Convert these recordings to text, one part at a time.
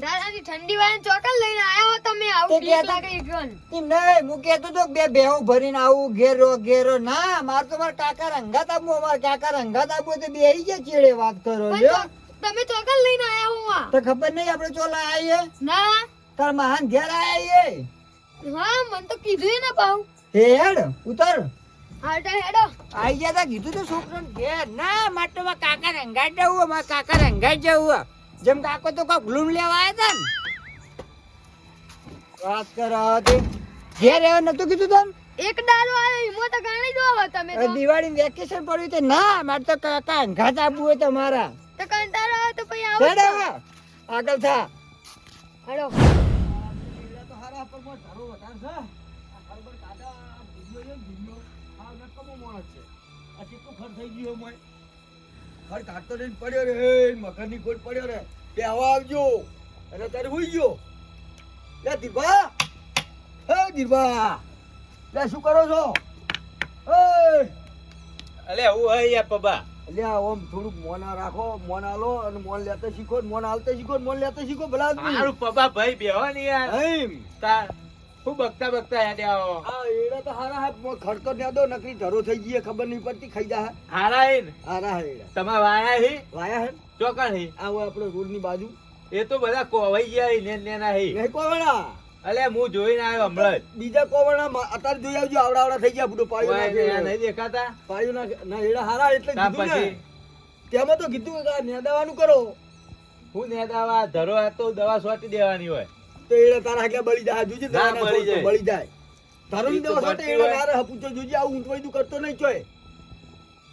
ઠંડી વાળી ચોકલ લઈને આયા હો તમે આવું કહેતા- લાગે ઈગન. એમ નહીં હું કહેતો તો બે બેહું ભરીને આવું ઘેરો ઘેરો. ના માર તો મારા કાકા રંગાત આપવું મારા કાકા રંગાત આપવું તો બેહી ગયા ચેડે વાત કરો તમે ચોકલ લઈને આયા હો તો ખબર નહીં આપણે ચોલા આવીએ ના. તાર મહાન ઘેર આવીએ હા મને તો કીધું ને પાઉ હેડ ઉતર. હાટા હેડો. આઈ ગયા તા કીધું તો છોકરાને ઘેર. ના માટે મારા કાકા રંગાઈ જવું મારા કાકા રંગાઈ જવું જેમ કાકો તો કોક ગ્લૂમ લેવા આવ્યા છે ને. વાત કરો તે ઘેર એવા નતું કીધું તને? એક દાડો આવ્યો ઈમો તો ગાણી દો હવે તમે તો. દિવાળી વેકેશન પડ્યું તે ના મારે તો કાકા અંઘાત આપવું હોય તમારા તો કંટાળો આવે તો પછી આવો હેડ હવે હે દીર્ભા. હેડો શું કરો છો? અલે હું હૈ યા પબા. અલ્યા ઓમ થોડુંક મોના રાખો મોન આલો અને મોન લેતા શીખો મોન આલતા શીખો મોન લેતા શીખો ભલા આદમી. મારું પબા ભાઈ બેહો ને યાર. તાર હું બગતા બગતા યાદ આવો. એડા તો હારા હે ખડતો ન્યા દો નકરી ધરો થઈ ગઈ ખબર નહીં પડતી ખાઈ જા હારા હે હારા હે તમાર વાયા હે? વાયા હે ચોકણ હે? આવો આપણે રોડની બાજુ. એ તો બધા કોવાઈ ગયા હે નેન નેના હે. નહીં કોવાણા? અલે હું જોઈને આવ્યો હમણાં બીજા કોવાણા અત્યારે જોઈ આવજો આવડા આવડા થઈ ગયા બધું પાડ્યું નાખે. નહીં દેખાતા? પાડ્યું નાખે. ના એડા હારા એટલે કીધું ને. તેમાં તો કીધું કે નેદાવાનું કરો. હું ને દાવા ધરો આ તો દવા સોટી દેવાની હોય. તો એડા તારા આગળ બળી જાય. જોજે તારા બળી જાય. બળી જાય. તો દવા બળતી એડા હોય. ના જોજે આવું ઊંટવાઈ તું કરતો નહીં ચોય.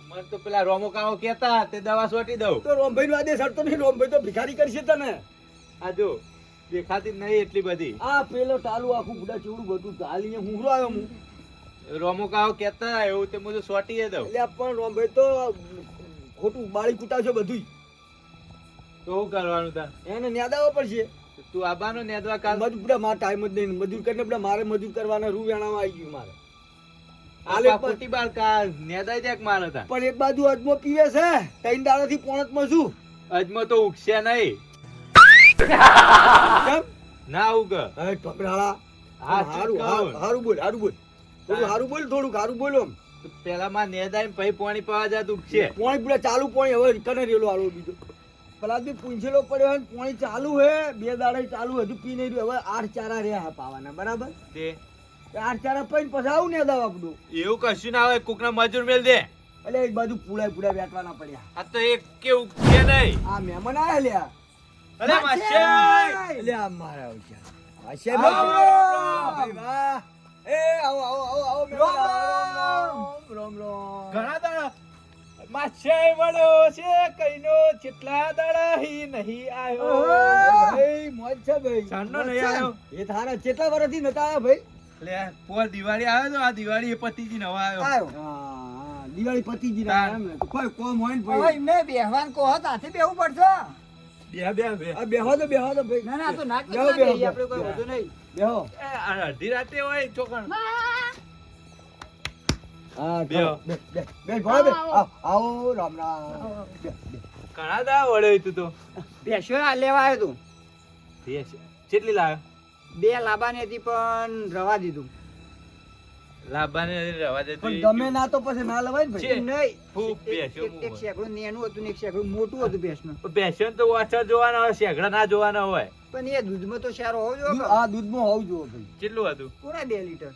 મને તો પેલા રોમો કામો કેતા તે દવા સોટી દઉં. તો રોમભાઈ નો આદેશ હટતો નહીં રોમભાઈ તો ભિખારી કરશે તને. આ જો દેખાતી નહીં એટલી બધી. આ પેલો ટાલુ આખું બુડા ચેવડું બધું ચાલીને હુંહરો આવ્યો હું. રોમો કામો કેતા એવું તે હું તો સોટી દઉં. એટલે પણ રોમભાઈ તો ખોટું બાળી કૂટાવશે બધું તો શું કરવાનું તા એને ન્યાદાવો પડશે. તું આબાનો નેદવા કાલ મજૂર બધા મારા ટાઈમ જ નહીં મજૂર કરીને બધા મારે મજૂર કરવાના રૂ વેણામાં આવી ગયું મારે. આલે ખોટી બાર કાલ નેદાઈ જાય મારે પણ એક બાજુ અજમો પીવે છે. ત્રણ દાડાથી પોણતમાં છું. અજમો તો ઉગશે નહીં. ના ઉગ. હે ટપરાળા હા, હારું હારું બોલ હારું બોલ. થોડું હારું બોલ થોડું હારું બોલો પેલા માં નેદાઈ પછી પાણી પાવા જાત ઉગશે. પોણી પૂરા ચાલુ પોણી હવે કને રેલો આલો બીજો. પેલા બી પૂંછેલો પડ્યો હે પોણી ચાલુ હે બે દાડા ચાલુ હજુ પી નહીં રહ્યું હવે આઠ ચારા રહ્યા હે પાવાના બરાબર તે આઠ ચારા પૈન પછી આવું ને દાવા આપણું એવું કશું ના હોય કોક ના મજૂર મેલ દે એટલે એક બાજુ પુડાય પુડાય બેઠવાના પડ્યા આ તો એક કે ઉગશે નહીં આ મહેમાન આયા લ્યા અરે માશે એટલે આ મારા આવશે માશે ભાઈ. વાહ. એ આવો આવો આવો આવો રોમ રામ રામ ઘણા દાડા માશે મળ્યો છે કઈનો કેટલા દાડા હી નહીં આવ્યો ભાઈ, મોજ છે ભાઈ. સાંજનો નહીં. આવ્યો. એ થારા કેટલા વર્ષથી નતા આવ્યા ભાઈ? લે પોર દિવાળી આવે તો આ દિવાળી એ પતિજી નવા આવ્યો હા, દિવાળી પતિજી ના આવ્યો એમ કોઈ કોમ હોય ને ભાઈ ભાઈ? એમને બેહવાન કહો તાથી બેહવું પડશે? બેહ બે બે. આ બેહો તો બેહો તો ભાઈ. ના ના તો નાક ના બેહો, આપણે કોઈ બેહો. વધુ નહીં. બેહો. અડધી રાતે હોય ચોકણ. આવો, આવો, આવો રામ રામ. બે, બે. ઘણા દાડા વળ્યો તું તો. ભેંસો આ લેવા આવ્યો તું? ભેંસ. કેટલી લાવ્યો બે લાબાની હતી પણ રવા દીધું. લાભાને રવા દે પણ ગમે ના તો પછી ના લવાય ને ભાઈ. નહીં. ખૂબ ભેંસો એક- એક શેકડું નેનું હતું ને એક શેકડું મોટું હતું ભેંસનું. પેશન તો ઓછા જોવાના હોય શેગડા ના જોવાના હોય. પણ એ દૂધમાં તો સારો હોવો જોઈએ આ દૂધમાં હોવું જોઈએ ભાઈ. કેટલું હતું? પૂરા બે લીટર?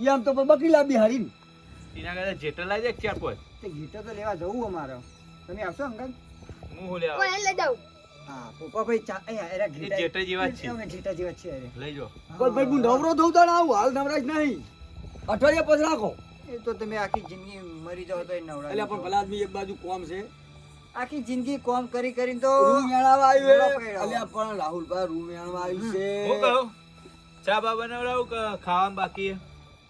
એમ તો બકરી લાંબી હારી ને. એના કરતા જેટર લાવી ચાર પાંચ તે ગીટર તો લેવા જવું અમારે. તમે આવશો અંકલ? હું હું લેવા કોઈ લઈ જાઉં. હા પપ્પા ભાઈ ચા અહીંયા એરા ઘીટા- જેટર જેવા છે. અમે ઘીટા જેવા છે લઈ જો પણ ભાઈ હું નવરો થઉં તાણ આવું. હાલ નવરાશ નહીં. અઠવાડિયા પછી રાખો. એ તો તમે આખી જિંદગી મરી જાઓ તો એટલે પણ ભલા આદમી એક બાજુ કોમ છે. આખી જિંદગી કોમ કરી કરીને તો રૂમ મેળાવા આવ્યું અલ્યા પણ રાહુલભાઈ રૂમ મેળાવા આવ્યું છે. હું કહું ચા બા બનાવડાવું કે ખાવાનું બાકી?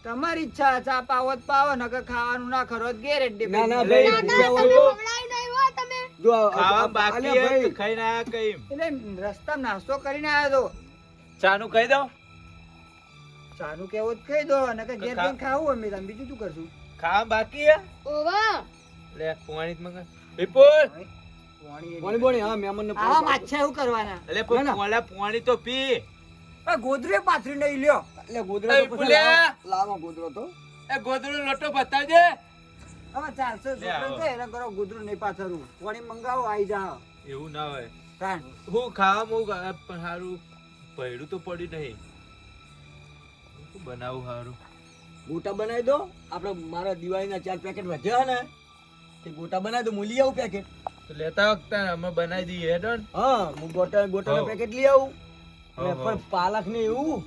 તમારી ઈચ્છા ચા પાવો પાવો નકર ખાવાનું ના ખરો ઘેર ના, ના, ભાઈ, તમે કે એટલે રસ્તા નાસ્તો કરીને આવ્યો તો. ચાનું કહી દો ચાનું કેવો જ કહી દો નકર ઘેર ખા- જઈને ખાવું અમે તમે બીજું શું કરશું? ખાવા બાકી હે? ઓવા. લે પાણી જ મંગા વિપુલ પાણી બોણી હા મેમન ને હા માછા એવું કરવાના એટલે પણ પોલા પોણી તો પી. એ ગોદરે પાથરી નહીં લ્યો. એટલે ગોદરો તો પછી લાવો- ગોદરો તો. એ ગોદરો લોટો બતાજે હવે ચાલશે આવો. છોકરો છે એને કરો ગોદરો નહીં પાથરવું કોણી મંગાવો આઈ જા એવું ના હોય. તાણ હું ખાવા ખા- પણ હારું પૈડું તો પડ્યું નહીં. બનાવું હારું? ગોટા બનાવી દો. આપણે મારા દિવાળીના ચાર પેકેટ વધ્યા ને તે ગોટા બનાવી દો હું લઈ આવું પેકેટ તો લેતા વખતે અમે બનાવી દઈએ હેડો હા હું ગોટા ગોટાનો. પેકેટ લઈ આવું. પણ પાલક ને એવું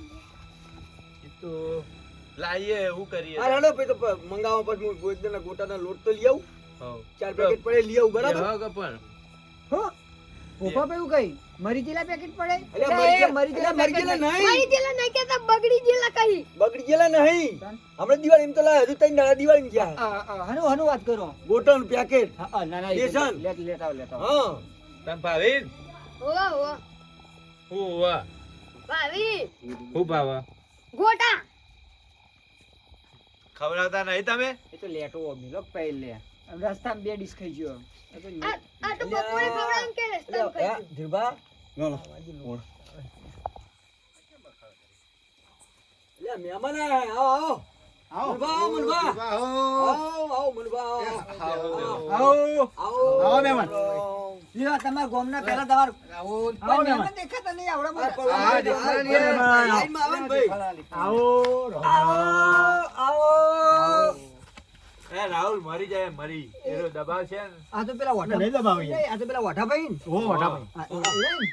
તો લાઈએ એવું કરીએ. અરે હેડો પછી તો મંગાવવા પછી હું ગોટાના ગોટાના લોટ તો લઈ આવું. ચાર પેકેટ પડે લઈ આવું બરાબર? હા કે પણ. હો? પોપા પે એવું કઈ મરી જેલા પેકેટ પડે એટલે મરી જેલા મરી જેલા નહીં. મરી જેલા નહીં કહેતા બગડી ગયેલા કહી બગડી જેલા નહીં હમણાં દિવાળી એમ તો લા હજુ ત્રણ દાડા દિવાળી ગયા. હનુ હનુ વાત કરો. ગોટાનું પેકેટ હા, હા, ના ના બેસન. લેટ લેટ આવ લેટ આવ. હા. તમ ભાવિન? ઓવા ઓવા ઓવા ભાવિન. હું ભાવા? ગોટા. ખવડાવતા નહીં તમે? એ તો લેટો મિલો લોક પહેલે રસ્તામાં બે ડીશ ખાઈ ગયો. આ તો બપોરે ખવડાવીને કે રસ્તામાં ખાઈ ધીરબા લે. મહેમાન આયા, આવો આવો. આવો. મુનબા. આવો આવો. મુનબા, આવો. આવો. આવો મહેમાન. આવો. તમારા ગામના પહેલા તમાર આવો મહેમાન દેખાતા નહીં આવડા હા, દેખાતા હા, નહીં. લાઈનમાં આવે ભાઈ. આવો આવો એ રાહુલ મરી જાય મરી એનો દબાવ છે આ તો પેલા નહીં દબાવી આ તો પેલા ઓ.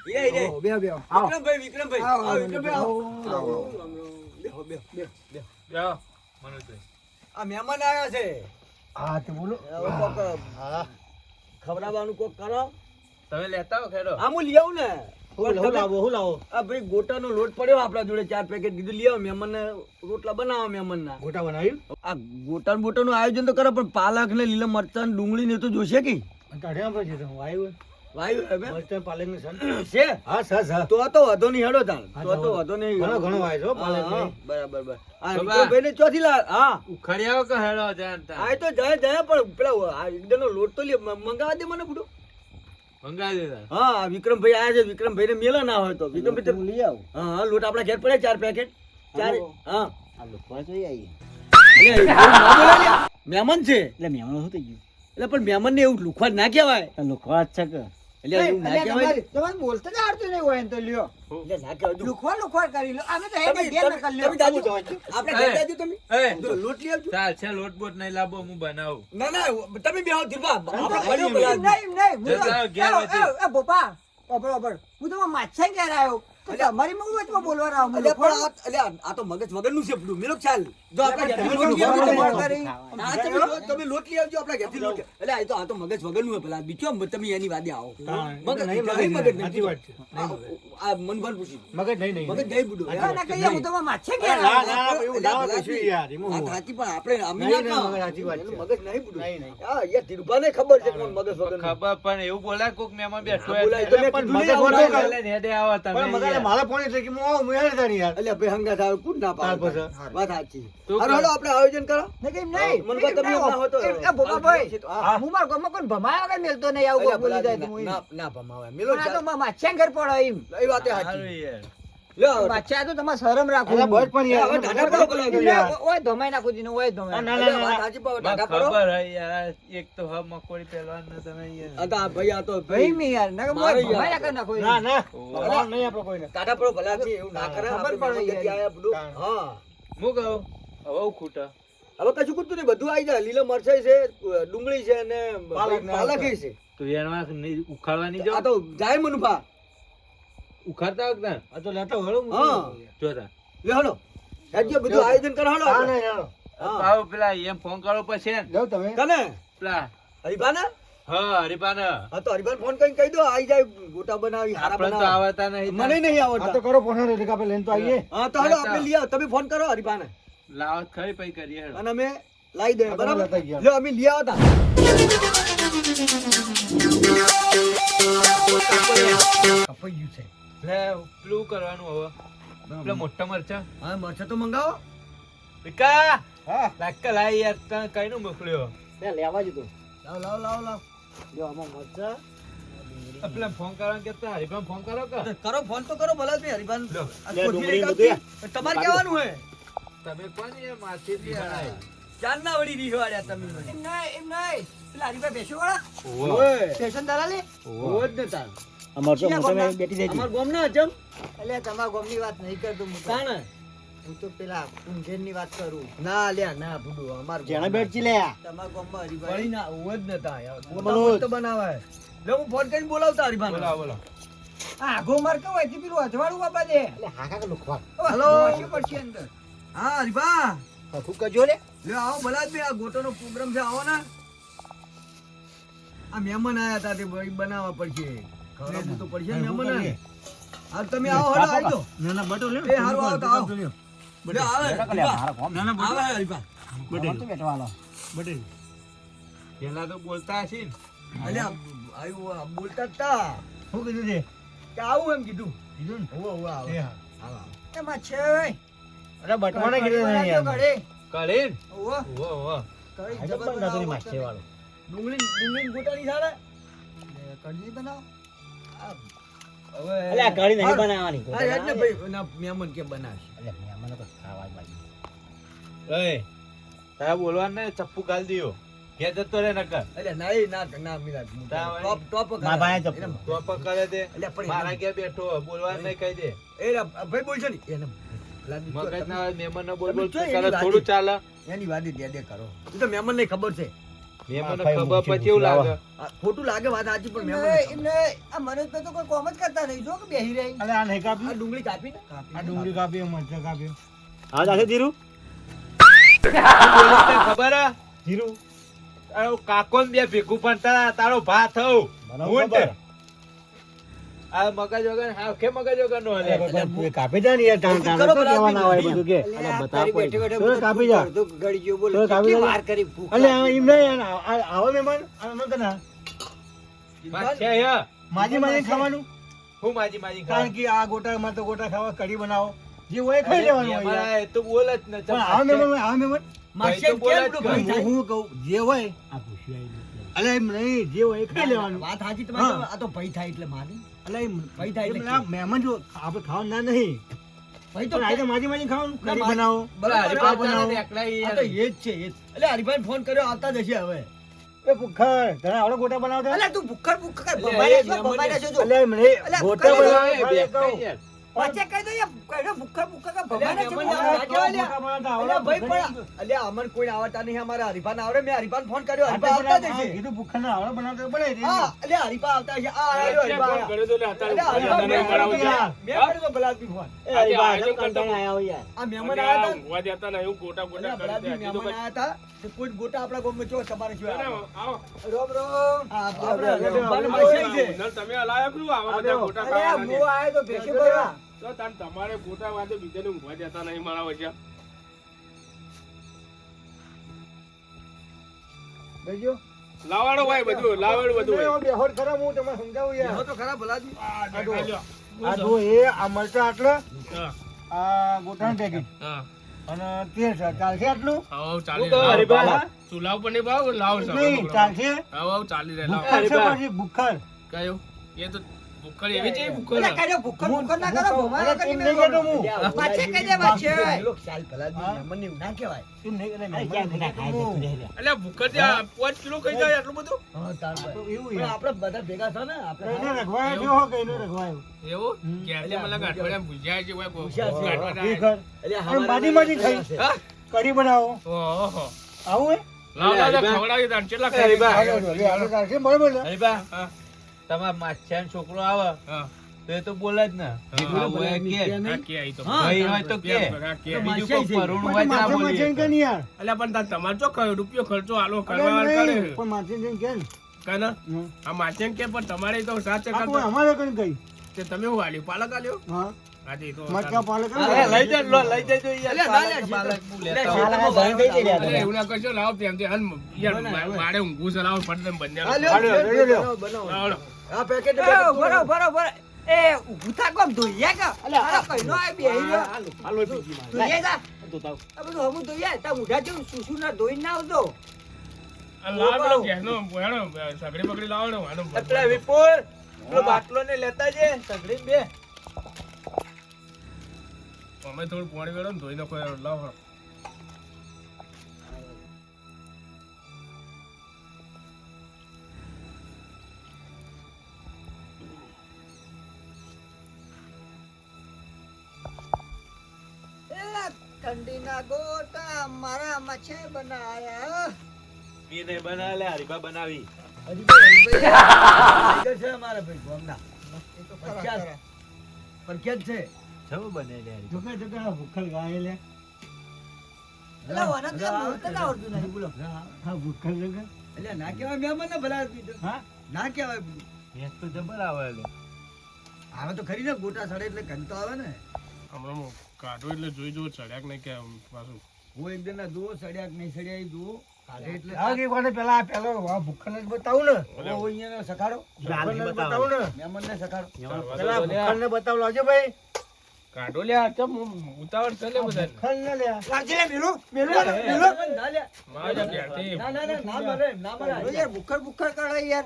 એ. બે બે વિક્રમભાઈ વિક્રમભાઈ આવો, વિક્રમભાઈ આવો. આવો. આવો. બેહો, બેહો, બેહો, બેહો. મનોજભાઈ આ મહેમાન આવ્યા છે હા તો બોલો ખવડાવવાનું કોક કરો તમે લેતા હો ખેડો. આ હું લઈ આવું ને. હું લાવો હું લાવો. આ ભાઈ ગોટાનો લોટ પડ્યો આપણા જોડે ચાર પેકેટ કીધું લઈ આવો મહેમાનને રોટલા બનાવો મહેમાનના. ગોટા બનાવ્યું? આ ગોટા બોટાનું આયોજન તો કરો પણ પાલક ને લીલા મરચાં ને ડુંગળી ને તો જોશે કે? કાઢ્યા પછી હું આવ્યું. વાયુ હવે મરચાં પાલક ને છે? હા સર સર તો તો વધો નહીં હેડો તાણ. તો તો તો વધો નહીં. ઘણો ઘણો વાય છે પાલક બરાબર બરાબર. આ. ને ચોથી લા હા. ઉખડ્યા કે હેડો આ તો જાય જાય પણ પેલા આ એકદમનો લોટ તો લે મંગાવા દે મને દેતા હા વિક્રમભાઈ આયા છે. વિક્રમભાઈ ને મેલા ના હોય તો. વિક્રમભાઈ તો- લઈ આવો. હા લોટ આપણા ઘેર પડે ચાર પેકેટ ચાર હા. મહેમાન છે. એટલે મહેમાન શું થઈ ગયું? એટલે પણ મહેમાન ને એવું લુખવા ના કહેવાય. લુખવા જ છે કે. એટલે એવું ના કહેવાય તમારે બોલતા જ આવડતું નહીં હોય તો લ્યો. એટલે ના કહેવાય. લુખવા લુખવા કરી લો અમે તો હેડે ઘેર તમે- નકલ લ્યો. તમે જાજો. આપણે ઘેર જાજો તમે. એ લોટ લઈ આવજો. ચાલ છે લોટ બોટ નહીં લાવો હું બનાવું. ના ના તમે બે આવો આપણે નહીં, નહીં, હું ઘેર એ, વચ્ચે. એ, એ, બોપા, ઓભળ, ઓભળ. હું તો માછા ઘેર આવ્યો. તમારી બોલવાના આવું? અલ્યા પણ આ- આ તો મગજ વગરનું છે બધું. મેલો ખ્યાલ. જો આપણા તમે લોટ લઈ આવજો. બોલ કરી. હા, તમે લો- તમે લોટ લઈ આવજો, આપણા ઘેરથી લોટ. અલ્યા, આ તો- આ તો મગજ વગરનું છે પેલા. બીજો તમે એની વાદે આવો. મગજ નહીં, મગજ નહીં. આ- આ મનભાન પૂછી. મગજ નહીં બુડું. ના, ના, કહીએ, હું તો માછા ઘેર આવ્યો. અલ્યા, ભલાજી, વાત સાચી પણ આપણે ના મગજ નહીં બુડું. હા, યાર, ધીરુભાને ખબર છે કે મગજ વગરનું. ખબર પણ એવું બોલાય કોક મહેમાન બેઠો બોલાય તો આવો યાર. ભાઈ કોણ ના પાડે? વાત સાચી. હાલો, આપણે આયોજન કરો નહીં, કેમ નહીં? મને કહો તમે ના એ, એ, ભાઈ, હું મારા ગમ કોઈ ભમાયા વગર મેલતો નહીં, આવું બોલી જાય તો ભલાજી, હું ના- ના ભમાવે. મેલો તો ચાલ. મારા પડો એમ એ વાત સાચી. યાર. તો તમારે શરમ રાખવું હવે ઢાઢા પડો પેલા યાર. ઓય ધમાઈ નાખું છું ઓય ધમાઈ અલ્યા, વાત સાચી પણ મને પડો. ખબર હે યાર એક તો હ મકોડી પહેલવાન ને તમે યાર. આ ભાઈ આ તો ભાઈ ભાઈ યાર નકર મોય મારે ભમાઈ યાર. નાખે નાખો એમ. ઓહો. ટાટા પડો ભલા થી એવું ના કરે ખબર પડે યાર. આયા બધું. હા હું કહું હવે ખૂટા હવે કશું કુતું નહીં બધું આવી જાય લીલા મરચાઈ છે ડુંગળી છે અને પાલક છે તો એમાં ઉખાડવાની આ તો જાય મનુભા ઉખાડતા વખતે હા. જોતા લે હળો. હેડજો બધું આયોજન કરો હા આપણે. હા. આવો પેલા એમ ફોન કરો પછી ને. કને પેલા. હરીભાને? હા હરીપાન હા તો હરીભાને ફોન કરીને કહી દો આવી જાય ગોટા બનાવી હારા આપણે તો આવતા નહીં મને નહીં આવડતા. કરો ફોન રેડી કાપે લઈને તો આવીએ હા તો હળો આપણે લઈ આવો. તમે ફોન કરો હરીભાને. લાવ ખરી પછી કરીએ. અને અમે લાવી દે બરાબર? લ્યો અમે લઈ આવતા. કપાઈ ગયું છે. લે પેલું કરવાનું હવે. પેલા મોટા મરચા. હા મરચા તો મંગાવો. વિકા હા. લાકા લાઈ યાર તને કઈનું મોકલ્યો? લે લેવા જ તું. લાવ લાવ લાવ લાવ. જો આમાં મરચા. આપણે ફોન કરવાનું કહેતા હરિભાન ફોન કરો કે? કરો ફોન તો કરો ભલા ભાઈ હરિભાન. તમારે કહેવાનું હે? તમે કોણ એ માછલી ચાલ ના વળી રીહવાડ્યા તમે. નહીં એમ નહીં. પેલા હરિભાઈ ભેંસો વાળા? ઓય સ્ટેશન દલાલી ઓહો. અમાર તો ગામના? બેટી દેતી અમાર ગામના હજમ એટલે ગોમની વાત નહીં કરતો હું કાણ? હું તો પેલા ઊંઝેરની વાત કરું. ના લ્યા ના ભૂડો અમાર જેના બેટજી લે. તમારા ગામમાં વળી હરીભાઈ ના હોય જ નતા યાર. તો બનાવે લે હું ફોન કરીને બોલાવતા હરિભાન બોલાવો બોલો આ આઘો માર કેવું હોય પેલું અજવાળું બાપા દે એટલે હા કાકા લુખવા હેલો શું પડશે અંદર? હા હરિભા. હકુ કજો લે. લે આવો જ બે આ ગોટોનો પ્રોગ્રામ છે આવો ને. આ મહેમાન આયા હતા તે બનાવવા પડશે. ખવડાવવું તો પડશે ને મહેમાન હાલ તમે આવો હલો આવી ના ના બટો લે એ હારું આવો તો આવો. લે આવે હરિભા. ના ના આવે હરિભા. બટે તો બેટવાલો પેલા તો બોલતા હશે ને. અલ્યા આયુ બોલતા તા. શું કીધું છે કે આવું એમ કીધું. કીધું ને? હોવે હોવે આવો. એ હા. આવો, આવો. એમાં છે ભાઈ અરે બટવાને કીધું ને યાર કઢી. કળીન? ઓહો, ઓહો, ઓહો. કઢી આ તો જબર બનાવો કરી મસ્ત. માછે વાળો ડુંગળી ડુંગળી ગોટાળી સારા લે, કઢી બનાવો. હવે અલે નહીં બનાવવાની. હા યાર ભાઈ ના મહેમાન કે બનાવશે. અલે મહેમાનો તો ખાવા જ બાકી ઓય, બોલવાનું નહીં, ચપ્પુ ગાલ દિયો. ઘેર જતો રહે નકર. અલે ના ના ના મિલાદ હું તા હોય. ટોપ ટોપ મારા કરે દે પણ એને- બેઠો બોલવાનું નહીં કહી દે. એ ભાઈ બોલશો ને એને મગજ ના હોય, બોલ બોલ કરે થોડું ચાલે. એની વાદી દે દે કરો. એ તો મહેમાન ને ખબર છે. ખોટું લાગે વાત સાચી પણ. આ તો કોઈ કોમ જ કરતા નહીં જો કે બેહી રહી. અલે આ નહીં ડુંગળી કાપી ને? આ ડુંગળી કાપી મરચાં કાપ્યું હા જાશે ધીરું? ખબર? ધીરું. કાકો બે ભેગું પણ તારો ભા થયું. આ મગજ વગર હા કે મગજ વગર નો હલે? કાપી જા ને યાર તાણ તાણ. તો કહેવાના હોય બધું કે? અલે અલે આ બતાવ તારી બેઠે બેઠે તો કાપી જા? અડધું ગળી જેવું બોલે. તો કાપી કેટલી જા. વાર કરી ભૂખ અલે એમ નહીં યાર આ- આ- આવો મહેમાન આ કના વાત છે માજી માજી ખાવાનું? હું માજી માજી કારણ કે આ ગોટા માં તો ગોટા ખાવા કઢી બનાવો. જે હોય ખાઈ લેવાનું હોય તો બોલે જ ને પણ આ મહેમાન આ મહેમાન. જ કેમ? હું કહું જે હોય આ અલે એમ નહીં જે હોય ખાઈ લેવાનું. વાત સાચી તમારી આ તો ભઈ થાય એટલે માની અલે એમ ભાઈ થાય એટલે મહેમાન જો આપણે ખાવાનું ના નહીં. ભાઈ તો આજે માજી માજી ખાવાનું કરી બનાવો. બરાબર, હરિભાઈ બનાવો. એકલા આ તો એ જ છે એ જ. એટલે હરિભાઈ ફોન કર્યો આવતા જ હશે હવે. એ ભૂખર તને આવડે ગોટા બનાવતા. અલે તું ભૂખર ભૂખર એ રહેશો, ભમાઈ રહેશો જો. અલે ગોટા બનાવો વચ્ચે કહી દો યાર, કઢો ભૂખ્ખડ ભૂખ્ખડ ભમાઈ અલ્યા, રહેશો. મહેમાન અલે, ના કહેવાય લ્યા. ગોટા બનાવતા અલ્યા આવડે ભાઈ પણ અલ્યા અમન કોઈ આવતા નહીં અમારા હરિભાન આવડે મેં હરિભાન ફોન કર્યો આ આવતા જ પેલા કીધું ભૂખર ના આવડે બનાવતા બનાવી હા અલ્યા હરિભા આવતા હશે આ આવ્યો હરિભા આયા. અલ્યા, હરિભા અત્યારે મેં કર્યો કર્યો તો બલાદમી ફોન એ હરી બા, કેમ આયા હોય યાર? આ મહેમાન આવ્યા હતા ને? અલ્યા, બલાદમી મહેમાન આવ્યા હતા કોઈ ગોટા આપણા ગામમાં ચો તમારે શું આવ્યો? રોમ રોમ. આપણે છે. તમે હલાયા પેલું આવા બધા ગોટા અલે, હું આયો તો ભેંસો ભરવા. તો તાન તમારે ખોટા વાંધો બીજાને ઊંઘવા જતા નહીં મારા વચ્ચે બેજો. લાવાડો ભાઈ બધું લાવાડો બધું હોય. ખરા, હું તમને સમજાવું યાર. તો ખરા. આ દેખાઈ આ જો એ આ મરચા આટલા, આ ગોટાનું પેકેટ હા. અને તે ચાલશે આટલું આવો ચાલી. ચૂલા ઉપર નહીં ભાવ લાવ સર ચાલશે આવો ચાલી રહે લાવો ભૂખર. કયો એ તો ભૂખડ એવી છે ભૂખડ અલે, કઢો ભૂખ્ખડ ભૂખ્ખડ ના કરો, નહીં કહેતો મેળવો. હું. અલ્યા, પાછે બલાદમી કહી દે વાત છે. પેલો ખ્યાલ બલાદમી હા? મહેમાનને એવું ના કહેવાય. એમ નહીં, એટલે મહેમાન નહીં કહેતો. એટલે ભૂખડ ત્યાં પાંચ કિલો ખાઈ જાય આટલું બધું હા, તાર તો. એવું આપણે બધા ભેગા થયા ને આપણે કઈને રખવાયો એવું? જેવો, કઈને રખવાયો. એવું હમ. ક્યાંથી મને ગાંઠવાડિયા ભૂજ્યા છે કોઈ ભૂજ્યા છે. ભૂખર. હમારા બાજી-બાજી ભેગા ખાઈ. છે. બનાવો ઓહો. આવું હે? લાવ લાવ ખવડાવી દાન કેટલા હરીબા. ખાઈ હાલો, હાલો, હાલો, ચાલશે, બરોબર ને? હરીબા, હા, તમારા માછિયાનો છોકરો આવે તો એ તો બોલે જ ને. કે. કે તો તો કે. કે. તો તો કે તમારે ચો કયો રૂપિયો ખર્ચો આલો કરવા કે ને. આ માચેન કે પણ તમારે તો સાચે અમારે કઈ તે તમે હું આલ્યું પાલક આલ્યો? હા. આજે પાલક લઈ જજો, લઈ જજો ના. એવું લાવો તેમ તે. મારે ઊંઘું છે લાવો બંને આ પેકેટ બરો, બરો, બરો. એ, કોમ, કા? આ બેહી ગયો. હાલો, બીજી. જા. આ બધું હમું મોઢા જેવું સૂસું આવજો. આ લાવ પેલો ઘેરનો હેડો, સગડી બગડી વિપુલ પેલો બાટલો ને લેતા જે સગડી બે અમે થોડું પાણી વેળો ને ધોઈ નાખો યાર, લાવો. ઠંડીના ગોટા મારા મચ્છે બનાયા. મી નહીં બનાવે. લે બનાવી છે અમારા ભાઈ ગામના. પ્રખ્યાત પ્રખ્યાત છે. જવું બને જોકે આ ભૂખલ ગાય લે. ના કહેવાય ને ભલા આદમી તો. હા? ના કહેવાય ભેંસ તો જબર આવે આવે તો ખરી ને ગોટા સડે એટલે ગંધ આવે ને. હમણાં હું એટલે જોઈ જોઉં ચડ્યા કે નહીં કે પાછું. હું એક દિન દો સડ્યા કે નહીં સડ્યા એ દો એટલે આ કે કોને પેલા ભૂખલ જ બતાવું ને. બતાવું ને. મહેમાન ને બતાવ લાવજો ભાઈ ચમ ઉતાવળ છે બધા ખલ ને લે લાગજે લે મેલો મેલો મેલો, ના લે. મારા ઘેરથી ના ના ના ના મરે ના મરે મેલું યાર ભૂખર ભૂખર કરે યાર.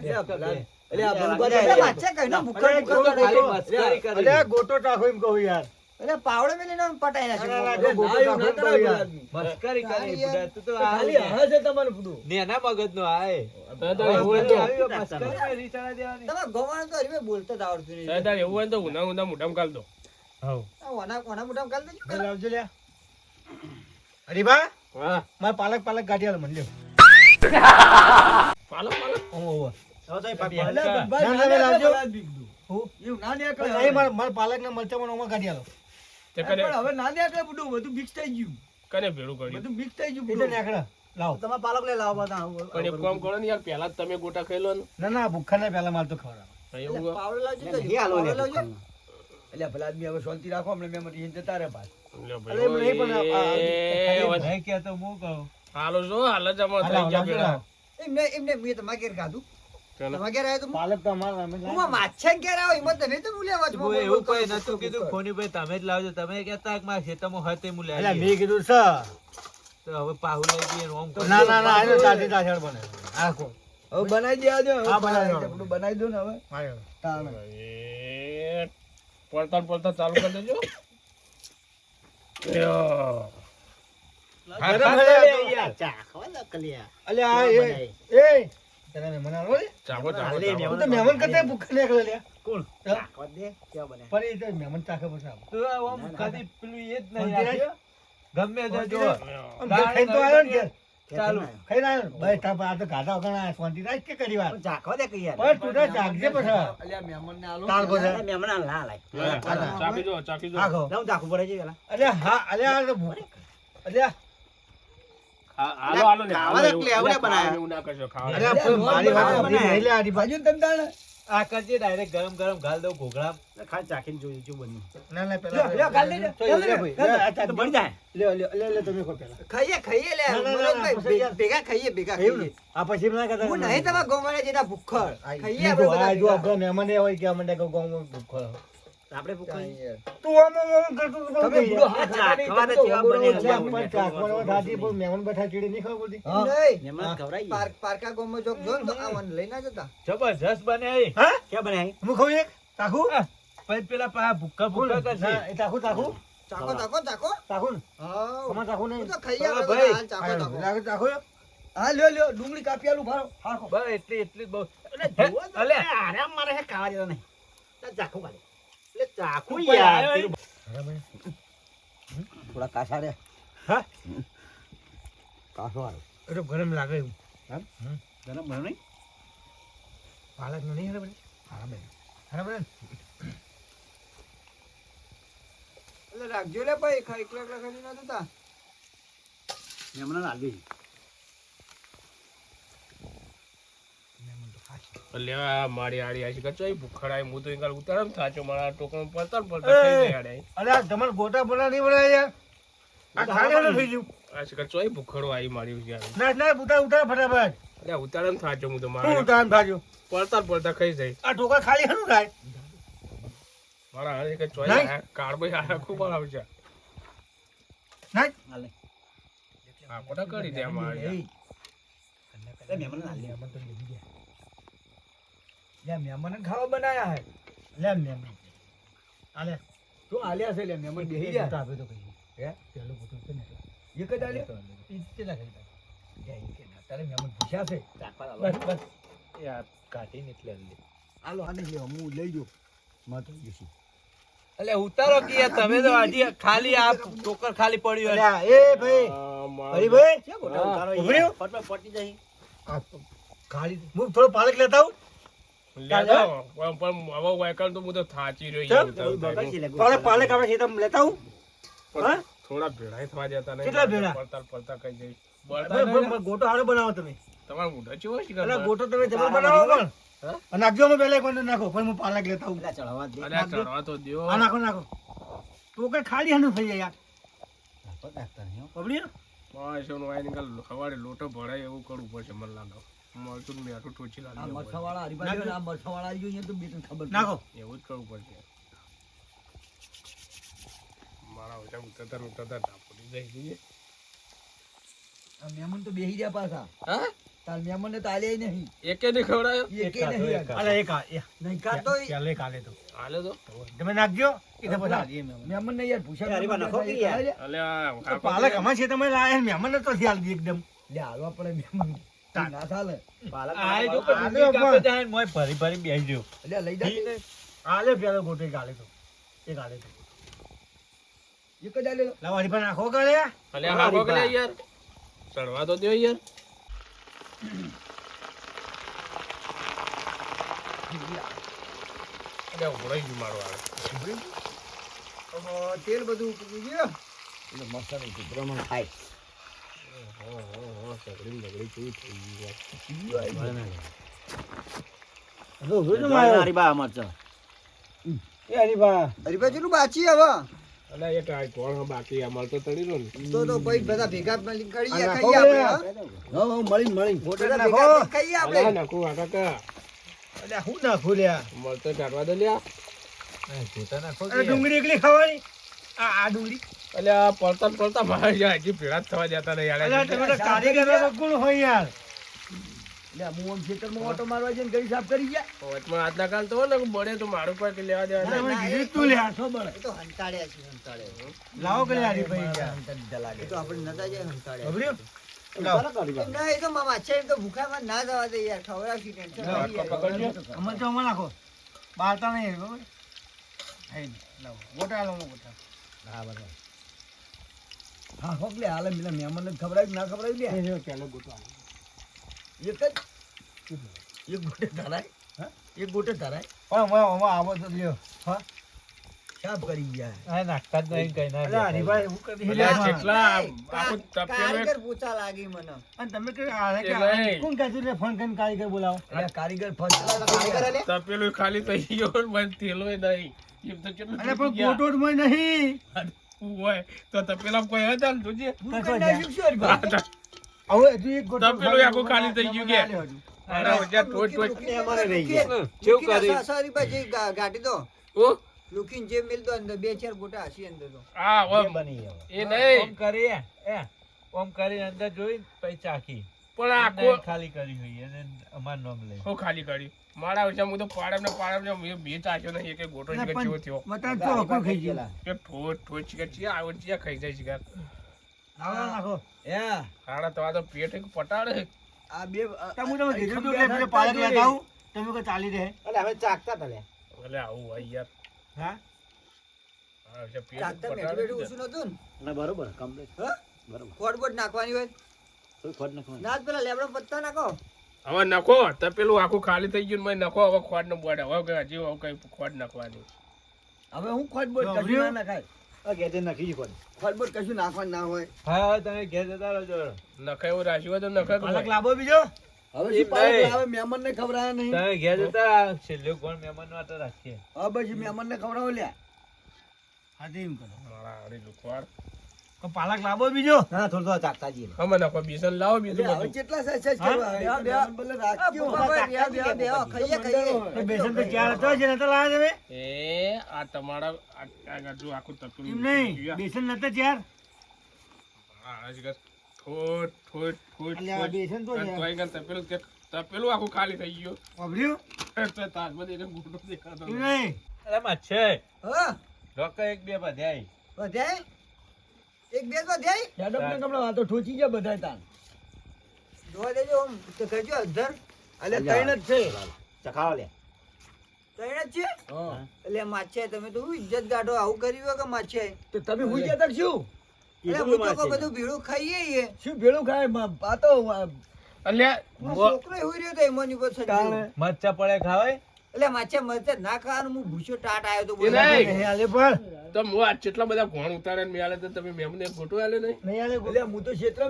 એટલે આ ભૂખા એટલે વાચે કઈ ના ભૂખર ભૂખર કરે મસ્કરી કરી ગોટો ટાખો એમ કહું યાર. એટલે પાવડો મેલીને પટાઈ ના, ના, ના, નાખ્યો. મસ્કરી કરી બુડા તું તો ખાલી હા છે તમારું બધું. ને ના મગજ નો આય તમે ગોવાણ તો બોલતા આવડતું નહીં. એવું હોય તો ઉના ઉના મોઢામાં કાઢ દો. મારે પાલક પાલક કાઢી હાલ મંડ્યો. પાલક. ના, મરચાં કાઢી હવે ના નીકળે બધું બધું મિક્સ થઈ ગયું. કને ભેળું કર્યું બધું મિક્સ થઈ ગયું બધું. નેકળે. લાવો. તમારે પાલક લઈ લાવો બધા પણ એક કામ કરો ને યાર પહેલા તમે ગોટા ખાઈ લો ને. ના ના ભૂખા ને પેલા મારે તો ખવડાવો એવું પાવડો લાવજો તો પાવડો લાવજો. એટલે ભલા આદમી હવે શાંતિ રાખો હમણાં મેં મરી જતા રહે પાછ. એટલે એમ નહીં પણ ભાઈ, કે તો હું કહું. હાલો જો હાલ જ આમાં થઈ ગયા પેલા. એમને એમને મેં તો અમારે નતું કીધું કરો. ફોનીભાઈ તમે જ લાવજો. તમે કહેતા કે મારા ખેતરમાં હોય તે હું લઈ એટલે આવીએ. મેં કીધું સર. તો હવે પાહુ લઈ જઈએ ને ઓમ કરી ના ના ના એનો દાદી દાસણ બને. આ કો હવે બનાવી દો. આપણું બનાવી દો ને હવે. પડતા પડતા ચાલુ કરી દેજો. લ્યો. ગરમ છે યાર. અલ્યા આ એ એ. તને મહેમાન આવો લે ચાખો, ચાખો, હું ચાખો. તો મહેમાન કરતા ભૂખા નીકળે લે કોણ? પણ એ તો મહેમાન ચાખે પછી આવો. તું આ ઓમ કદી પેલું એ જ નહીં શાંતિ રાખ્યો. ગમે તે ને. ચાલુ ખાઈને આવ્યો બસ આ તો ગાધા વગર શાંતિ રાખ કે કરી વાર? પણ તું તો જાગજે પછી. અલ્યા મહેમાનને આલો. તાર પછી લાય ચાખી જો ચાખી જો આખો અરે હા અરે આ તો ભૂખ અલ્યા. આ- હા, આલો આલો ને. હાલો એવું- ખાવાનું એવું ના કરશો આ કોઈ મારી વાત નહીં લે આરી બાજુ તમ તાણ? આ કરજે ડાયરેક્ટ ગરમ ગરમ ગાલ દઉં ઘોઘળા ખાલી ચાખીને જોઈ જો લ્યો, ના દેજો. તો એ લે ભાઈ, લે. લે લે લે લે તમે કો પેલા. ખાઈએ ખાઈએ લે ના, ના, ના, મનોજભાઈ, ના. ભેગા ખાઈએ ભેગા ખાઈએ. આ પછી ના કરતા હું નહીં તમારા ગોવાળે જેના ભૂખ્ખડ ખાઈએ આપણે બધા જો. આપણે મહેમાન હોય કે મને કહું ગામમાં ભૂખ ખોળો. કાંઈ યાર. તું આમ આમ આમ કરતું તમે બુડો હાથ ચાખવાના જેવા બને પણ ચાખવાનો વાત સાચી, પણ બેઠા ચીડી નહીં ખબર પડતી? નહીં. પાર- પારકા ગામમાં જોક જો ને તો આ લઈ ના જતા જબરજસ્ત બને એ. હા? હું ખાઉં એક? ચાખું પછી પેલા પાછા ભૂક્કા ભૂક્કા કરશે. ના, એ ચાખું ચાખું ચાખો ચાખો ચાખો ચાખું ને? હાઉ. આમાં ચાખું હું નહીં તો ખાઈએ આપણે ભાઈ. બધા ચાખો ચાખો ચાખું ચાખું હા લ્યો લ્યો ડુંગળી કાપી આલું ભારો. હાખો બસ એટલી એટલી જ બહુ. અલે તું. કાવા આવ્યો નહીં? થોડા કાસા રે. હા? કાસો આવ્યો એ ગરમ લાગે એવું. ગરમ ભણ નહીં? પાલક નો નહીં હરે બરાબર બરાબર એટલે રાખજો લે ભાઈ ખાઈ એકલા એકલા ખાલી ના જતા. મહેમાન આવી લે, મારી આડી આશી કરશો, એ ભૂખડાય, હું તો ઉતારમ થાચો, મારા ટોકરામાં પડતા ને પડતા જાય અરે આ તમારે ગોટા બોલા નહીં બનાવ્યા આ ખાલી થઈ ગયું આશી કરશો, એ ભૂખડો આવી મારી ઉજાડી. ના ના ઉતાર ઉતાર ફટાફટ. લે, ઉતારમ થાચો, હું તો મારા ઉતાર થાજો પડતા ને ખાઈ જાય. આ ટોકા ખાલી થાય મારા ચોય. આ આયા ખૂબ આવશે ના આ કોટા કરી દે મારી લે મહેમાન ના તો બેસી ગયા. લે મહેમાન ખાવા બનાયા હે. લે મહેમાન. આલે તું આલ્યા છે લે મહેમાન બેસી ગયા. આપે તો કઈ. હે? પેલો ફોટો છે ને એક જ આલ્યો? ઈ કેટલા ખાઈ લે, ઈ કે ના, તારે મહેમાન પૂછ્યા છે? બસ બસ. યાર કાઢીને એટલે લે આલો આને લે હું લઈ જો માં તો બેસી એટલે ઉતારો કે તમે તો આજી ખાલી આ ટોકર ખાલી પડ્યું એ ભાઈ. હરી ભાઈ. ઉભર્યો? ફટફટ પટી જાય ખાલી હું થોડો પાલક લેતા આવું. થોડા ભેળાઈ થવા જતા નહીં પડતા પડતા કઈ જઈ ભાઈ, બળતા ભાઈ, ભાઈ, ગોટો હારો બનાવો તમે તમારા મોઢા ચેવો છે ગોટો તમે જબર બનાવો પણ અને નાખજો અમે પહેલા એક નાખો પણ હું પાલક લેતા ચડવા દે અરે ચડવા તો દ્યો. આ નાખો નાખો તો કઈ ખાલી હનુ થઈ જાય યાર નાખતા નહીં પબડી બસ એનું વાય નીકળ સવારે લોટો ભરાય એવું કરવું પડશે મને લાગે મળતું ને મેઠું ટોચી આ લાગે મરચાવાળા હરીભાઈ આ મરચાવાળા આવી ગયો તો બે તને ખબર નાખો. એવું જ કરવું પડશે. મારા ઓછા ઉતરતા ને ઉતરતા ટાપોડી જઈ. આ મહેમાન તો બેહી ગયા પાછા. હા? તાર મેમન ને તો નહીં. એકે ને ખવડાયો? એકે નહીં અરે એક આ નહીં કા તો ચાલે કાલે તો. હાલે તો. તમે નાખજો. બધા. મહેમાન ને યાર પૂછા અરે, નાખો કે યાર. અલે પાલક અમા છે તમે લાયા મહેમાન તો ધ્યાન દી એકદમ. લે હાલવા પડે મહેમાન. ના ચાલે. એટલે લઈ જા આલે પેલો ગોટો એક તો. એક આલે તો. એક જ આલેલો. લાવો હરીફા નાખો કાલે અલે આ હાકો યાર. ચડવા તો દ્યો યાર. અલે ઉભરાઈ ગયું મારું હાલ તેલ બધું ઉકળી ગયું. એટલે મસાલો થાય. બાકી અમાર તો તળી ને તો તો લે. ડુંગળી એકલી ખાવાની આ ડુંગળી અલે આ પડતા પડતા મારે જાય હજી ભેળા થવા જતા નહીં અલ્યા યાર તમે તો કારીગર કોણ હોય યાર? લે હું આમ ખેતરમાં ઓટો મારવા જઈને ગળી સાફ કરી ગયા. વચમાં આજના કાલ તો ને બળે તો મારું કોઈ લેવા દેવા તમે નહીં. કીધું તું લ્યા શું બળે? તો હંતાડ્યા છે હંતાડ્યા લાવો કે લ્યા હરીફાઈ યાર. એ તો આપણે નતા જાય હંતાડ્યા ખબર્યું? ના એ તો મામા છે એમ તો ભૂખામાં ના જવા દે યાર ખવડાવશી ટેન્શન. અમારે તો અમારે નાખો. બાળતા નહીં બરોબર? ગોટા લાવો. ગોટા હા બરાબર. હા હોક લે હાલે પેલા મહેમાનને ખવડાવ્યું ના ખવડાવ્યું લે. પેલો ગોટો એક જ? એક ગોટે ધરાય. હા? એક ગોટે ધરાય. પણ હવે હવે આવો તો લ્યો. હા? સાફ કરી ગયા. અલ્યા હરીફાઈ હું કરી અલે આ લ્યા. જેટલા કા- આખું તપેલું કારીગર પૂછા લાગી મને. અને તમે કે આ કે એ નહીં. કોણ કહેતું લે ફોન કરીને કારીગર બોલાવો. એટલે કારીગર કારીગર તપેલું ખાલી થઈ ગયો ને મને થેલોય નહીં. એમ તો કેટલું અરે પણ ગોટો જ નહીં. હોય તો તપેલા કોઈ હતા ને જોજે કરી? હવે હજુ એક ગોટો તપેલું આખું ખાલી થઈ ગયું કે? અરે ઓજા ટોટ ટોટ ને અમારે રહી ગયો. કેવું કરી હરીભાઈ જે ગાડી દો. ઓ લુકીને જે મિલ દો અંદર બે ચાર ગોટા હસી અંદર તો હા ઓમ. એ નહીં. કરીએ એ ઓમ કરી અંદર જોઈ પછી ચાખી. પણ આખો ખાલી કરી હોય અને અમાર નામ લઈ. હું ખાલી કર્યું? મારા ઓછા હું તો પાડમ ને પાડમ ને મેં બે ચાચ્યો નહીં કે ગોટો અલા, જ પણ થયો. મટન તો આખું ખાઈ ગયેલા કે ઠો ઠોચ કે ચિયા આવો ચિયા ખાઈ જાય છે કે લાવો નાખો એ હાડા તમારા તો પેટ એક પટાડે. આ બે તો તમે કીધું તો કે પેલો પાલક લેતા તમે કો ચાલી રહે. અલે આવું હોય યાર. હા? હા, પેટ ચાકતા પટાડે બેઠું છે. ઓછું નતું ના? બરોબર કમ્પ્લીટ હા? બરોબર. ખોટ બોટ નાખવાની હોય? કોઈ ખોટ નાખવાની? ના પેલા લેબડો પત્તા નાખો. હવે નખો તો પેલું આખું ખાલી થઈ ગયું મને નખો હવે ખોટ નો બોડે હવે હજી હવે કઈ ખોટ નાખવાની હવે હું ખોટ બોટ કશું ના નખાય ગેજે નાખી ખોટ ખોટ બોટ કશું નાખવાનું ના હોય હા હા તમે ઘેર જતા રહો નખાય એવું રાખ્યું હોય તો નખાય પાલક લાભો લાવો બીજો હવે હવે શું પાલક નહીં. લાવે મહેમાનને ખવડાવે નહીં તમે ઘેર જતા છેલ્લે કોણ મહેમાન માટે રાખીએ હવે પછી મહેમાનને ખવડાવો લ્યા હા તે એમ કરો મારા લુખવાડ તો પાલક લાવો બીજો. ના થોડો થોડું ચાકતા જઈએ. હવે બેસન લાવો બીજો બધું. કેટલા સાઈઝ સાઈઝ કરવા? બે- બે- રાખ્યો. આ ભૂખા ભાઈ બે- બે- બે, હો, ખાઈએ ખાઈએ. બેસન તો ચાર હતો જે નતા લાવ્યા તમે? એ આ તમારા આ- આ આખું તપેલું નહીં બેસન નતા ચાર? હા, હજી કાંઈ ઠોઠ ઠોઠ ઠોઠ બેસન તો તોય કાન તપેલું તે- તપેલું આખું ખાલી થઈ ગયું. વાપર્યું? તો તાજમાં એને ગોટો દેખાતો નહીં. અરે માં છે હા. ડોકા એક બે બધ્યાય વધાય એક બે તો દે હેડપ ને કમળા વાતો ઠોચી ગયા બધા તાન. જોવા દેજો ઓમ તો કરજો અધર. અલે તૈણ જ છે. ચખાડો લે. તૈણ જ છે? એટલે માછે તમે તો ઇજ્જત ગાઢો આવું કર્યું હોય કે માછે? તો તમે હુઈ ગયા તક શું? એટલે હું તો બધું ભીડું ખાઈએ. શું ભેળું ખાય? આ તો અલ્યા છોકરો હુઈ રહ્યો તો એમાં ઉપર સંજુ. પડે ખાવાય? એટલે માછે મળતે ના ખાવાનું હું ભૂસ્યો ટાટ આવ્યો તો બોલે. આલે પણ. તો હું આ જેટલા બધા ઘોણ ઉતારે ને મેલે તો તમે મેમને એક ગોટો આલે નહીં? નહીં આલે બોલે હું તો ક્ષેત્ર.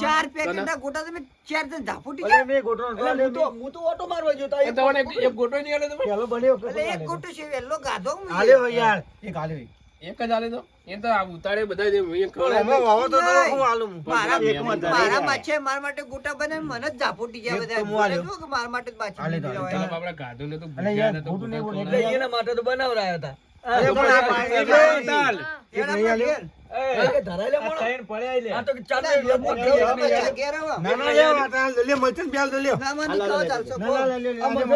ચાર પેકેટના ગોટા તમે ચાર જણ ઝાપુટી અલે મે ગોટો હું તો- હું તો ઓટો મારવા જોતા તો તો તમને એક- એક ગોટો નહીં આલે તમે? પહેલો બન્યો એક ગોટો છે વહેલો ગાધો હું આલ્યો યાર. એક હોય. એક જ આલે તો એ તો આ ઉતારે બધા જે એ પણ ખવડાવે. એમાં વાવો તો તો હું આલું. મારા એક મારા માછે મારા માટે ગોટા બને મને જ ઝાપુટી ગયા બધા હું આલ્યો. કે મારા માટે જ માછી આલે તો. આપણે ગાધું ને તો ભૂખ્યા તો. એટલે એના માટે તો બનાવરાયા હતા અરે પણ આ એક નહીં. તાલ. એક નહીં આલ્યો. એ કે ધરાયેલા આ મોણો. પડ્યા લે આ તો ચાર ના, ને ઘેર. આવો. ના, ના, લે આ તાલ લ્યો, મરચાં પ્યાલ તો ના, મને નહીં ચાલશો, ના, ના, લ્યો, લ્યો, આ લ્યો,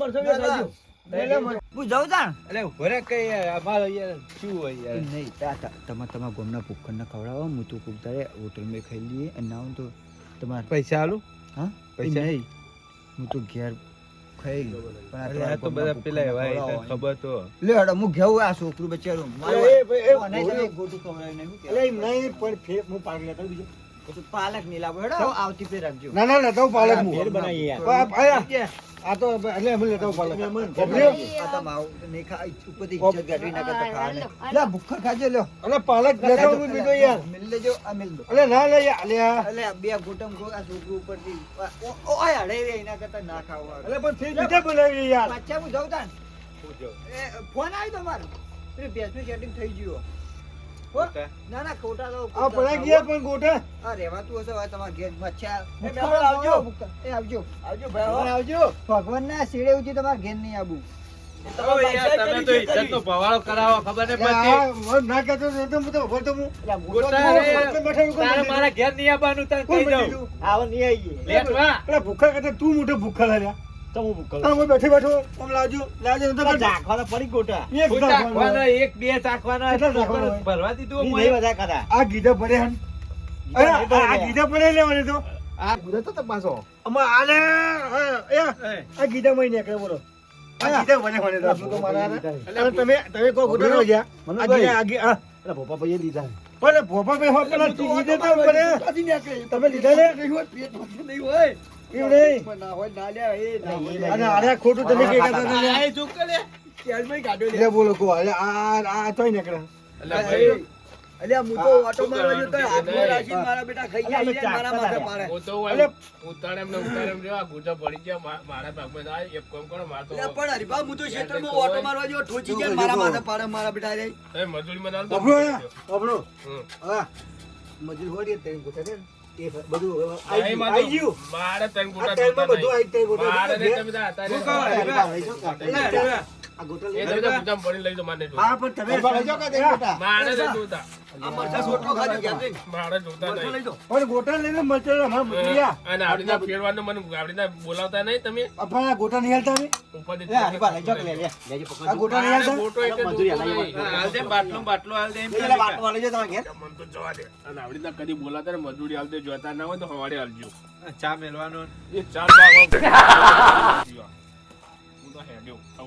મરચાં જાઉં તાણ? અલે ભરે કઈ અમારો યાર શું હોય યાર? નહીં તમારા તમારા ગામના ભૂખણને ખવડાવો હું તો ખૂબ તારે હોટલમાં ખાઈ લઈએ અને ના તો તમારે પૈસા આલું? હા? પૈસા? નહીં હું તો ઘેર ખાઈ લઉં. પણ આ તો બધા પેલા એવા ખબર તો. લે હેડો હું ઘેવું આ છોકરું બચારું. મારું તમે ગોટું ખવડાવ્યું નહીં, નહીં, પણ ફેર હું પાક લેતો બીજો. પાલક નહીં લાવો હેડો આવતી ફેર રાખજો. ના ના લેતા હું પાલક હું. ફેર યાર. આ- આ- આ તો એટલે અમે લેતા પડે પાલક આ તો માવું નહીં ખા ઉપરથી ઇજ્જત કાઢવી ના કરતા ખાવા નહીં. લે ભૂખ્ખા ખાજો લ્યો. અને પાલક લેતા હું બીજો યાર. મિલ લેજો આ મિલ દો. અલે ના લે યાર, અલે આ- આ બે ગોટમ ગો આ છોકરું ઉપરથી. ઓ- ઓ- ઓય હળે રે એના કરતા ના ખાવા અલે પણ ફેર બીજે બોલાવી યાર. પાછા હું જાઉં તાન. ફોન ફોન તો મારો પેલી ભેંસનું સેટિંગ થઈ ગયું? ના ના ખોટા તો આ પડા ગયા પણ ગોટા આ રહેવાતું હશે હવે તમારા ઘેર મચ્છા આવજો. એ આવજો. આવજો ભાઈ આવજો. ભગવાન ના શેડે ઉજી તમારા ઘેર નહીં આવું. તમે તો ઇજ્જતનો ભવાળો કરાવો ખબર નહીં પડતી. ના કહેતો તો તો હું તો ઊભો તો હું. ગોટા રે, આપણે બેઠા એવું કોણ તારે મારા ઘેર નહીં આવવાનું દઉં દીધું? લેટવા. ભૂખા કરતા તું મોટો ભૂખા લાગ્યા હા, હું બેઠો બેઠો. આમ લાવજો લાવજો તો કરજો. એક હું ચાખવાનો. ચાખવાનો એક બે ચાખવાનો કેટલા ચાખવાનો ભરવા દીધું મોંએ. આ ગીધા પડે હન. અરે આ આ ગીધા પડે લેવાની તો. આ ગુદા તો તપાસો. આમાં આલે એ, આ ગીધા મય નીકળે બોલો. આ ગીધા મને મને તો આટલું તો મારા હારે. તમે તમે કોઈ ખોટા ન ગયા. આ ગીધા આ ગી- આ. પણ ભોપાભાઈ હોત પેલા ગીધા તો પડે. તમે લીધા ને? નહીં હોય. ખોટું તમે બોલો આ નીકળે. હું તો ઓટો મારવા જતો, હાથમાં? મારા બેટા ખાઈ ગયા, મારા માથે પાડે. હું તો અલે, ઉતારે એમ ને એમ રહ્યો, ગુજા પડી ગયા મારા ભાગમાં જાય એક કામ કરો માર તો પણ હરીભા, હું તો ક્ષેત્રમાં ઓટો મારવા જેવો ઠોચી ગયા, મારા માથે પાડે, મારા બેટા રે. એ મજૂરી માં તો બબડો અહીંયા, હા. મજૂર હોડી તે ગોટા ને. તે બધું આવી ગયું મારે ત્રણ ગોટા બધું આવી તે ગોટા મારે બધું નહીં, તમે બધા હતા શું કહો, નહીં. હરીભા? લઈ જાઓ, કાકા. એટલે હરીભા, આ ગોટા લઈ તો જાઓ. પડી લઈ જાઓ, મારે નહીં હા. પણ તમે જોતા. મારે નહીં જોતા. આ મરચાં સોટલો ખાજો, ઘેર મારે જોતા મરચાં લઈ નહીં. પણ ગોટા લઈને મરચાં અમારા મજૂરિયા અને આવડીના ફેરવાનું મને આવડીના બોલાવતા નહીં તમે? પણ આ ગોટા નહીં હાલતા ને? ઉપરથી આ ગોટા નહીં હાલતા? ગોટો એટલે જોતો હાલ દે બાટલો બાટલો હાલ દે એમ પેલા બાટલો લઈ જાઓ તમારા ઘેર. મને તો જવા દે. અને આવડીના કદી બોલાતા ને મજૂરી આવતે જોતા ના હોય તો હવાડે હાલજો. ચા મેલવાનો. એ બાવા તો